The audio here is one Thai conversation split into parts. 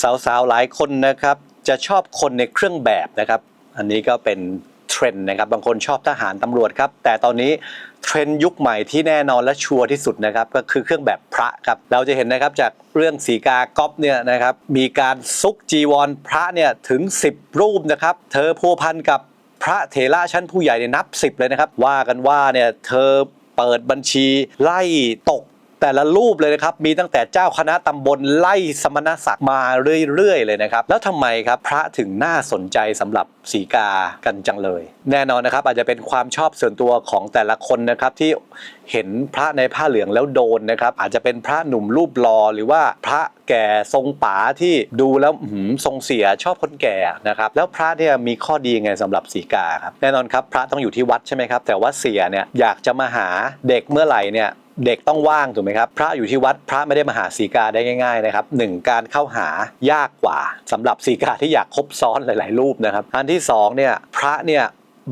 สาวๆหลายคนนะครับจะชอบคนในเครื่องแบบนะครับ อันนี้ก็เป็นเทรนด์นะครับบางคนชอบทหารตำรวจครับ แต่ตอนนี้เทรนด์ยุคใหม่ที่แน่นอนและชัวร์ที่สุดนะครับก็คือเครื่องแบบพระครับ เราจะเห็นนะครับจากเรื่องสีกาก๊อฟเนี่ยนะครับมีการซุกจีวรพระเนี่ยถึง 10 รูปนะครับ เธอพัวพันกับพระเถระชั้นผู้ใหญ่เนี่ยนับ 10 เลยนะครับ ว่ากันว่าเนี่ยเธอเปิดบัญชีไล่ตก แต่ละรูปเลยนะครับมีตั้งแต่เจ้าคณะตำบลไล่สมณศักดิ์มาเรื่อยๆเลยนะครับแล้วทำไมครับพระถึงน่าสนใจสำหรับสีกากันจังเลย แน่นอนนะครับอาจจะเป็นความชอบส่วนตัวของแต่ละคนนะครับที่เห็นพระในผ้าเหลืองแล้วโดนนะครับอาจจะเป็นพระหนุ่มรูปหลอหรือว่าพระแก่ทรงป๋าที่ดูแล้วหือทรงเสียชอบคนแก่นะครับแล้วพระเนี่ยมีข้อดีไงสำหรับสีกาครับแน่นอนครับพระต้องอยู่ที่วัดใช่ไหมครับแต่ว่าเสียเนี่ยอยากจะมาหาเด็กเมื่อไหร่เนี่ย เด็กต้องว่างถูกไหมครับ พระอยู่ที่วัดพระไม่ได้มาหาสีกาได้ง่าย ๆ นะครับหนึ่งการเข้าหายากกว่าสำหรับสีกาที่อยากคบซ้อนหลาย ๆ รูปนะครับ อันที่สองเนี่ยพระเนี่ย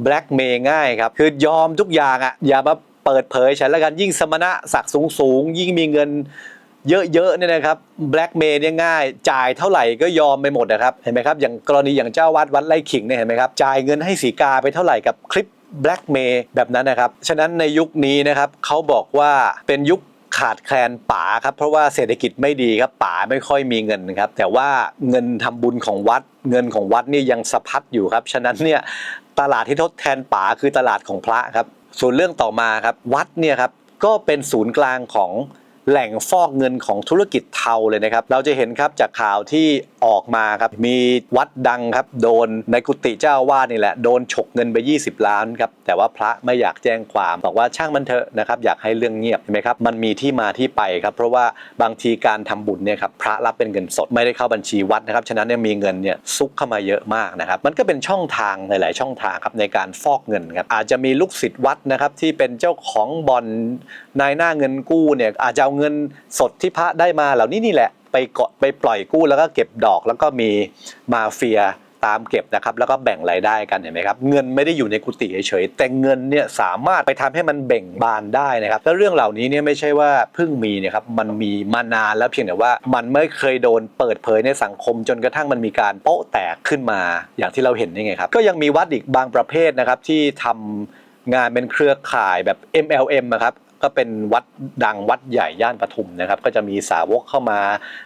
แบล็กเมย์ง่ายครับคือยอมทุกอย่างอะ่ะอย่ามาเปิดเผยฉันแล้วกันยิ่งสมณะศักดิ์สูงๆยิ่งมีเงินเยอะๆเนี่ยนะครับแบล็กเมย์เนี่ยง่ายจ่ายเท่าไหร่ก็ยอมไปหมดนะครับเห็นไหมครับอย่างกรณีอย่างเจ้าวัดวัดไร่ขิงเนี่ยเห็นไหมครับจ่ายเงินให้สีกาไปเท่าไหร่กับคลิป แบล็กเมย์แบบนั้นนะครับ ฉะนั้นในยุคนี้นะครับเขาบอกว่าเป็นยุคขาดแคลนป๋าครับเพราะว่าเศรษฐกิจไม่ดีครับป๋าไม่ค่อยมีเงินครับ แต่ว่าเงินทำบุญของวัด เงินของวัดนี่ยังสะพัดอยู่ครับ ฉะนั้นเนี่ยตลาดที่ทดแทนป๋าคือตลาดของพระครับ ส่วนเรื่องต่อมาครับวัดเนี่ยครับก็เป็นศูนย์กลางของ แหล่งฟอกเงินของธุรกิจเทาเลยนะครับ เราจะเห็นครับจากข่าวที่ออกมาครับ มีวัดดังครับ โดนในกุฏิเจ้าวาสนี่แหละ โดนฉกเงินไป 20 ล้านครับ แต่ว่าพระไม่อยากแจ้งความ บอกว่าช่างมันเถอะนะครับ อยากให้เรื่องเงียบเห็นไหมครับ มันมีที่มาที่ไปครับ เพราะว่าบางทีการทำบุญเนี่ยครับ พระรับเป็นเงินสดไม่ได้เข้าบัญชีวัดนะครับ ฉะนั้นเนี่ยมีเงินเนี่ยซุกเข้ามาเยอะมากนะครับ มันก็เป็นช่องทางหลาย ๆ ช่องทางครับในการฟอกเงินครับ อาจจะมีลูกศิษย์วัดนะครับที่เป็นเจ้าของบ่อนนายหน้าเงินกู้เนี่ยอาจจะเอาเงินสดที่พระได้มาเหล่านี้นี่แหละไปเกาะไปปล่อยกู้แล้วก็เก็บดอกแล้วก็มีมาเฟียตามเก็บนะครับแล้วก็แบ่งรายได้กันเห็นไหมครับเงินไม่ได้อยู่ในกุฏิเฉยๆแต่เงินเนี่ยสามารถไปทำให้มันเบ่งบานได้นะครับแล้วเรื่องเหล่านี้เนี่ยไม่ใช่ว่าเพิ่งมีนะครับมันมีมานานแล้วเพียงแต่ว่ามันไม่เคยโดนเปิดเผยในสังคมจนกระทั่งมันมีการโป๊ะแตกขึ้นมาอย่างที่เราเห็นนี่ไงครับก็ยังมีวัดอีกบางประเภทนะครับที่ทำงานเป็นเครือข่ายแบบ MLM นะครับ ก็เป็นวัดดังวัดใหญ่ย่านปทุมนะครับ ก็จะมีสาวกเข้ามา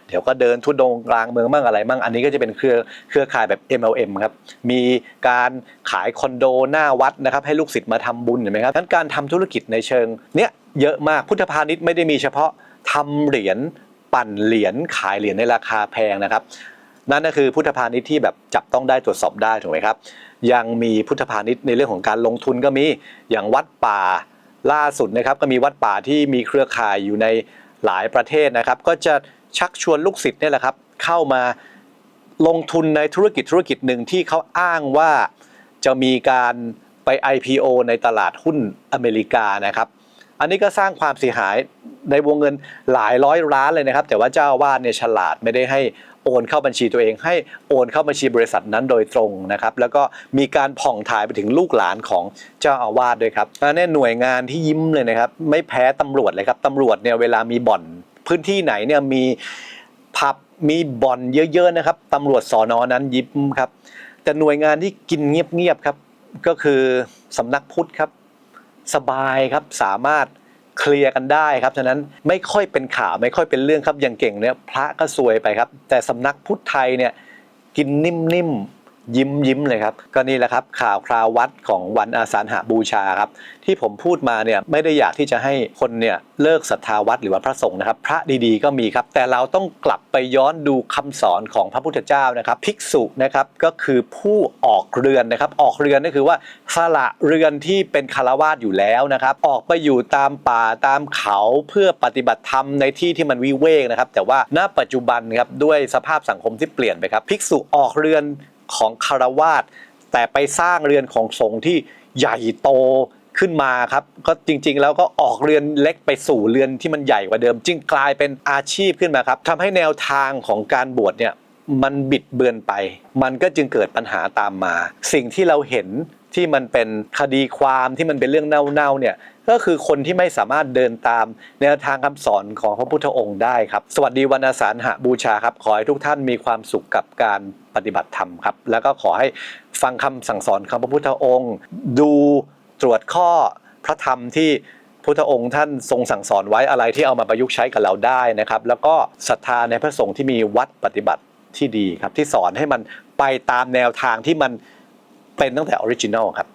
เดี๋ยวก็เดินทุดงกลางเมืองมั่งอะไรมั่งอันนี้ก็จะเป็นเครือเครือข่ายแบบ MLM ครับมีการขายคอนโดหน้าวัดนะครับให้ลูกศิษย์มาทำบุญเห็นไหมครับนั้นการทำธุรกิจในเชิงเนี้ยเยอะมากพุทธพาณิชย์ไม่ได้มีเฉพาะทำเหรียญปั่นเหรียญขายเหรียญในราคาแพงนะครับนั่นก็คือพุทธพาณิชย์ที่แบบจับต้องได้ตรวจสอบได้ถูกไหมครับ ยังมีพุทธพาณิชย์ในเรื่องของการลงทุนก็มีอย่างวัดป่า ล่าสุดนะครับก็มีวัดป่าที่มีเครือข่ายอยู่ในหลายประเทศนะครับ ก็จะชักชวนลูกศิษย์เนี่ยแหละครับเข้ามาลงทุนในธุรกิจธุรกิจหนึ่งที่เขาอ้างว่าจะมีการไป IPO ในตลาดหุ้นอเมริกานะครับ อันนี้ก็สร้างความเสียหายในวงเงินหลายร้อยล้านเลยนะครับ แต่ว่าเจ้าวาสเนี่ยฉลาดไม่ได้ให้โอนเข้าบัญชีตัวเอง ให้โอนเข้าบัญชีบริษัทนั้นโดยตรงนะครับ แล้วก็มีการผ่องถ่ายไปถึงลูกหลานของเจ้าอาวาสด้วยครับอันนี้หน่วยงานที่ยิ้มเลยนะครับ ไม่แพ้ตำรวจเลยครับตำรวจเนี่ยเวลามีบ่อนพื้นที่ไหนเนี่ยมีผับมีบ่อนเยอะๆนะครับตำรวจสอนอนั้นยิ้มครับ แต่หน่วยงานที่กินเงียบๆครับ ก็คือสำนักพุทธครับ สบายครับสามารถเคลียร์กันได้ครับฉะนั้นไม่ค่อยเป็นข่าวไม่ค่อยเป็นเรื่องครับอย่างเก่งเนี่ยพระก็ซวยไปครับ แต่สำนักพุทธไทยเนี่ยกินนิ่มๆ ยิ้มยิ้มเลยครับ ก็นี่แหละครับข่าวคราววัดของวันอาสาฬหบูชาครับ ที่ผมพูดมาเนี่ยไม่ได้อยากที่จะให้คนเนี่ยเลิกศรัทธาวัดหรือว่าพระสงฆ์นะครับ พระดีๆก็มีครับ แต่เราต้องกลับไปย้อนดูคำสอนของพระพุทธเจ้านะครับ ภิกษุนะครับก็คือผู้ออกเรือนนะครับ ออกเรือนก็คือว่าสละเรือนที่เป็นคารวาสอยู่แล้วนะครับ ออกไปอยู่ตามป่าตามเขาเพื่อปฏิบัติธรรมในที่ที่มันวิเวกนะครับ แต่ว่าณปัจจุบันครับด้วยสภาพสังคมที่เปลี่ยนไปครับ ภิกษุออกเรือน ของคารวาสแต่ไปสร้างเรือนของสงฆ์ที่ใหญ่โตขึ้นมาครับก็จริง ๆ แล้วก็ออกเรือนเล็กไปสู่เรือนที่มันใหญ่กว่าเดิม จึงกลายเป็นอาชีพขึ้นมาครับทำให้แนวทางของการบวชเนี่ยมันบิดเบือนไป มันก็จึงเกิดปัญหาตามมา สิ่งที่เราเห็น ที่มันเป็นคดีความที่มันเป็นเรื่องเน่าๆเนี่ยก็คือคนที่ไม่สามารถเดินตามแนวทางคำสอนของพระพุทธองค์ได้ครับ สวัสดีวันอาสาฬหบูชาครับ ขอให้ทุกท่านมีความสุขกับการปฏิบัติธรรมครับ แล้วก็ขอให้ฟังคำสั่งสอนของพระพุทธองค์ ดูตรวจข้อพระธรรมที่พุทธองค์ท่านทรงสั่งสอนไว้อะไรที่เอามาประยุกต์ใช้กับเราได้นะครับ แล้วก็ศรัทธาในพระสงฆ์ที่มีวัดปฏิบัติที่ดีครับที่สอนให้มันไปตามแนวทางที่มัน เป็นตั้งแต่ออริจินอลครับ